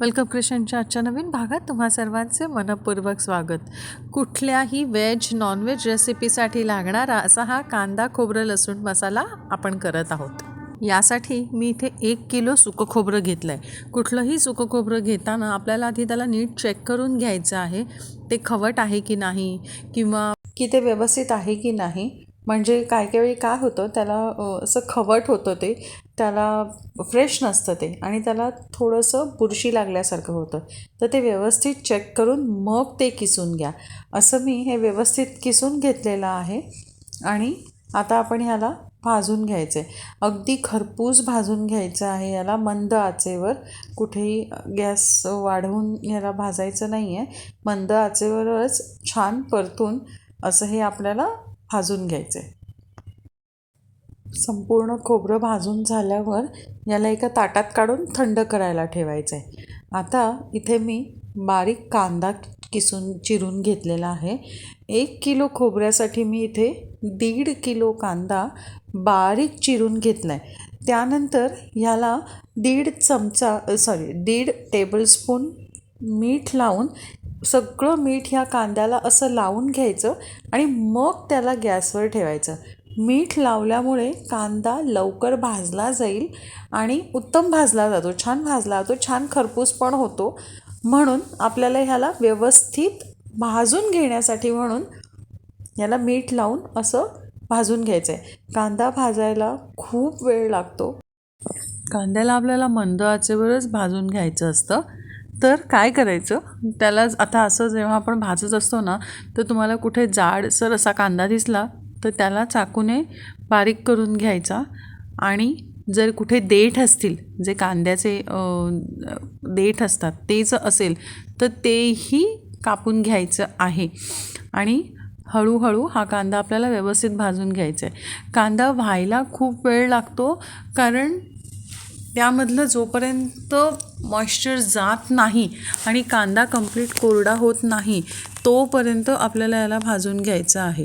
Welcome क्रिशनच्या आजच्या नवीन भागात तुम्हा सर्वांचे मनपूर्वक स्वागत. कुठल्याही व्हेज नॉनव्हेज रेसिपीसाठी लागणारा असा हा कांदा खोबरं लसूण मसाला आपण करत आहोत. यासाठी मी इथे एक किलो सुकं खोबरं घेतलं आहे कुठलंही सुकं खोबरं घेताना आपल्याला आधी त्याला नीट चेक करून घ्यायचं आहे. ते खवट आहे की नाही किंवा की ते व्यवस्थित आहे की नाही. म्हणजे काय काही वेळी काय होतं त्याला असं खवट होतं ते त्याला फ्रेश नसतं ते आणि त्याला थोडंसं बुरशी लागल्यासारखं होतं. तर ते व्यवस्थित चेक करून मग ते किसून घ्या. असं मी हे व्यवस्थित किसून घेतलेलं आहे आणि आता आपण ह्याला भाजून घ्यायचं आहे अगदी खरपूस भाजून घ्यायचं आहे याला मंद आचेवर. कुठेही गॅस वाढवून याला भाजायचं नाही आहे मंद आचेवरच छान परतून असं हे आपल्याला भाजून घ्यायचं. आहे संपूर्ण खोबरं भाजून झाल्यावर याला एका ताटात काढून थंड करायला ठेवायचं. आहे आता इथे मी बारीक कांदा किसून चिरून घेतलेला आहे. एक किलो खोबऱ्यासाठी मी इथे दीड किलो कांदा बारीक चिरून घेतला आहे त्यानंतर ह्याला दीड चमचा सॉरी दीड टेबलस्पून मीठ लावून सगळं मीठ ह्या कांद्याला असं लावून घ्यायचं आणि मग त्याला गॅसवर ठेवायचं. मीठ लावल्यामुळे कांदा लवकर भाजला जाईल आणि उत्तम भाजला जातो छान भाजला जातो छान खरपूस पण होतो. म्हणून आपल्याला ह्याला व्यवस्थित भाजून घेण्यासाठी म्हणून याला मीठ लावून असं भाजून घ्यायचं आहे कांदा भाजायला खूप वेळ लागतो. कांद्याला आपल्याला मंद आचेवरच भाजून घ्यायचं असतं. तर काय करायचं? त्याला आता असं जेव्हा आपण भाजत असतो ना तर तुम्हाला कुठे जाडसर असा कांदा दिसला तर त्याला चाकूने बारीक करून घ्यायचा. आणि जर कुठे देठ असतील जे कांद्याचे देठ असतात तेच असेल तर तेही कापून घ्यायचं आहे. आणि हळूहळू हा कांदा आपल्याला व्यवस्थित भाजून घ्यायचा आहे. कांदा व्हायला खूप वेळ लागतो कारण त्यामधलं जोपर्यंत मॉइश्चर जात नाही आणि कांदा कंप्लीट कोरडा होत नाही तोपर्यंत आपल्याला याला भाजून घ्यायचा आहे.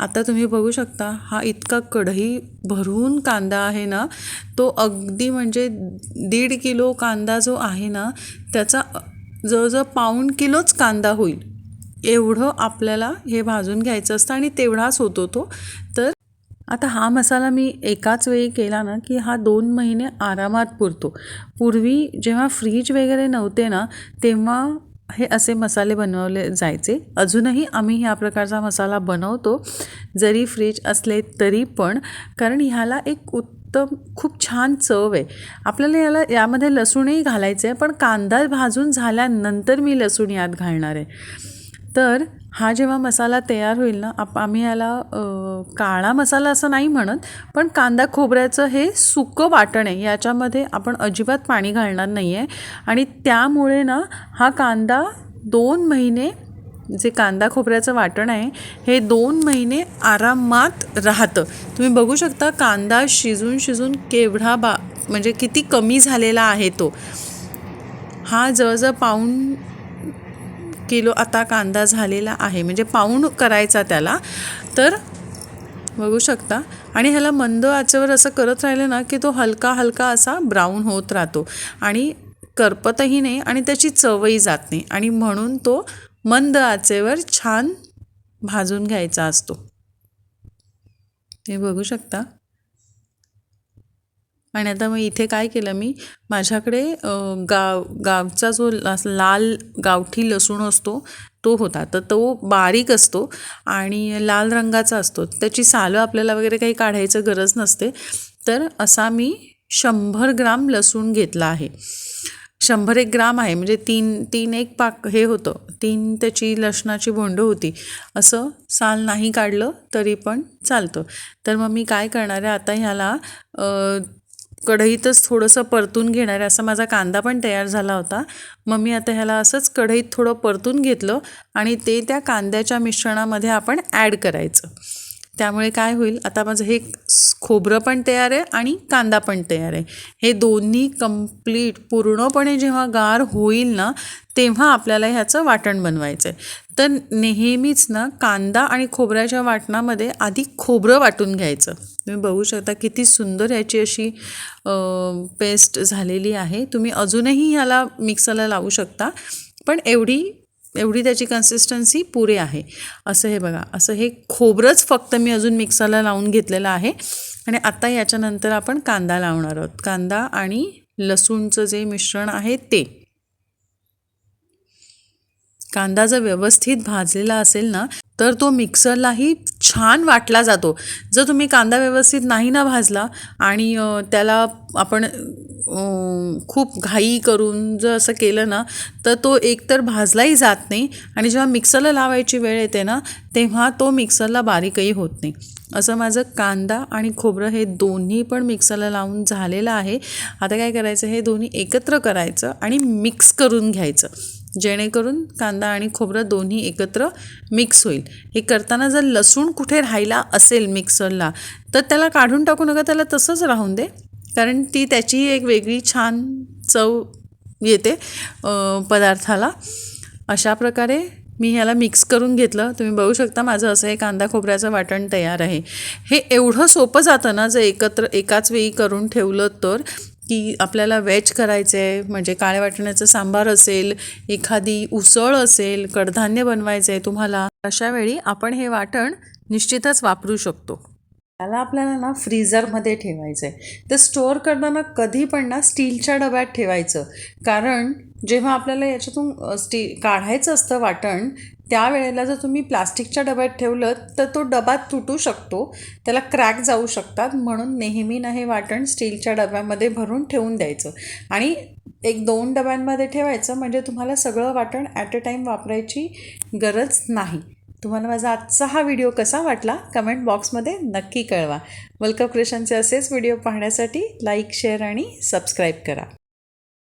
आता तुम्ही बघू शकता हा इतका कढई भरून कांदा आहे ना तो अगदी म्हणजे दीड किलो कांदा जो आहे ना त्याचा जवळजवळ पाऊण किलोच कांदा होईल. एवढं आपल्याला हे भाजून घ्यायचं असतं आणि तेवढाच होतो तो. तर आता हा मसाला मी एकाच वेळी केला ना की हा दोन महिने आरामात पुरतो. पूर्वी जेव्हा फ्रीज वगैरे नव्हते ना तेव्हा हे असे मसाले बनवले जायचे. अजूनही आम्ही ह्या प्रकारचा मसाला बनवतो जरी फ्रीज असले तरी पण कारण ह्याला एक उत्तम खूप छान चव आहे. आपल्याला याला यामध्ये लसूणही घालायचं आहे पण कांदा भाजून झाल्यानंतर मी लसूण यात घालणार आहे. तर हा जेव्हा मसाला तयार होईल ना आप आम्ही याला काळा मसाला असं नाही म्हणत पण कांदा खोबऱ्याचं हे सुकं वाटण आहे याच्यामध्ये आपण अजिबात पाणी घालणार नाही आहे आणि त्यामुळे ना हा कांदा दोन महिने जे कांदा खोबऱ्याचं वाटण आहे हे दोन महिने आरामात राहतं. तुम्ही बघू शकता कांदा शिजून शिजून केवढा बा म्हणजे किती कमी झालेला आहे तो. हा जवळजवळ पाऊण किलो आता कांदा झालेला आहे. म्हणजे पाऊण करायचा त्याला. तर बघू शकता. आणि ह्याला मंद आचेवर असं करत राहिलं ना की तो हलका हलका असा ब्राऊन होत राहतो. आणि करपतही नाही आणि त्याची चवही जात नाही. आणि म्हणून तो मंद आचेवर छान भाजून घ्यायचा असतो. हे बघू शकता. आणि आता मग इथे काय केलं मी माझ्याकडे गाव गावचा जो लाल गावठी लसूण असतो तो होता. तर तो बारीक असतो आणि लाल रंगाचा असतो. त्याची सालं आपल्याला वगैरे काही काढायचं गरज नसते. तर असा मी शंभर ग्राम लसूण घेतला आहे. शंभर एक ग्राम आहे म्हणजे तीन तीन एक पाक हे होतं. तीन त्याची लसणाची भोंडं होती. असं साल नाही काढलं तरी पण चालतं. तर मग मी काय करणार आहे आता ह्याला कढईतच थोडंसं परतून घेणार आहे असा माझा कांदा पण तयार झाला होता. मग मी आता ह्याला असंच कढईत थोडं परतून घेतलं आणि ते त्या कांद्याच्या मिश्रणामध्ये आपण ॲड करायचं. त्यामुळे काय होईल आता माझं हे खोबरं पण तयार आहे आणि कांदा पण तयार आहे. हे दोन्ही कंप्लीट पूर्णपणे जेव्हा गार होईल ना तेव्हा आपल्याला ह्याचं वाटण बनवायचं आहे तर नेहमीच ना कांदा आणि खोबऱ्याच्या वाटणामध्ये आधी खोबरं वाटून घ्यायचं. तुम्ही बघू शकता किती सुंदर याची अशी पेस्ट झालेली आहे. तुम्ही अजूनही ह्याला मिक्सरला लावू शकता. पण एवढी एवढी त्याची कन्सिस्टन्सी पुरे आहे. असं हे बघा असं हे खोबरंच फक्त मी अजून मिक्सरला लावून घेतलेलं आहे. आणि आता याच्यानंतर आपण कांदा लावणार आहोत. कांदा आणि लसूणचं जे मिश्रण आहे ते. कांदा जर व्यवस्थित भाजलेला असेल ना तर तो मिक्सरलाही छान वाटला जातो. जर तुम्ही कांदा व्यवस्थित नाही ना भाजला आणि त्याला आपण खूप घाई करून जर असं केलं ना तर तो एकतर भाजलाही जात नाही आणि जेव्हा मिक्सरला लावायची वेळ येते ना तेव्हा तो मिक्सरला बारीकही होत नाही. असं माझं कांदा आणि खोबरं हे दोन्ही पण मिक्सरला लावून झालेलं आहे. आता काय करायचं हे दोन्ही एकत्र करायचं आणि मिक्स करून घ्यायचं. जेणेकरून कांदा आणि खोबरं दोन्ही एकत्र मिक्स होईल. हे करताना जर लसूण कुठे राहिला असेल मिक्सरला तर त्याला काढून टाकू नका त्याला तसंच राहून दे. कारण ती त्याची एक वेगळी छान चव येते पदार्थाला. अशा प्रकारे मी ह्याला मिक्स करून घेतलं. तुम्ही बघू शकता माझं असं हे कांदा खोबऱ्याचं वाटण तयार आहे. हे एवढं सोपं जातं ना जर एकत्र एकाच वेळी करून ठेवलं तर की आपल्याला वेज करायचं आहे म्हणजे काळ्या वाटण्याचं सांबार असेल एखादी उसळ असेल कडधान्य बनवायचं आहे तुम्हाला अशा वेळी आपण हे वाटण निश्चितच वापरू शकतो. त्याला आपल्याला ना फ्रीझरमध्ये ठेवायचं आहे तर स्टोअर करताना कधी पण ना स्टीलच्या डब्यात ठेवायचं. कारण जेव्हा आपल्याला याच्यातून स्टी काढायचं असतं वाटण त्यावेळेला जर तुम्ही प्लास्टिकच्या डब्यात ठेवलं तर तो डबा तुटू शकतो. त्याला क्रॅक जाऊ शकतात. म्हणून नेहमी ना हे वाटण स्टीलच्या डब्यामध्ये भरून ठेवून द्यायचं. आणि एक दोन डब्यांमध्ये ठेवायचं म्हणजे तुम्हाला सगळं वाटण ॲट अ टाईम वापरायची गरज नाही. तुम्हाला माझा आजचा हा व्हिडिओ कसा वाटला कमेंट बॉक्समध्ये नक्की कळवा. वेलकम क्रिशनचे असेच व्हिडिओ पाहण्यासाठी लाईक शेअर आणि सबस्क्राईब करा.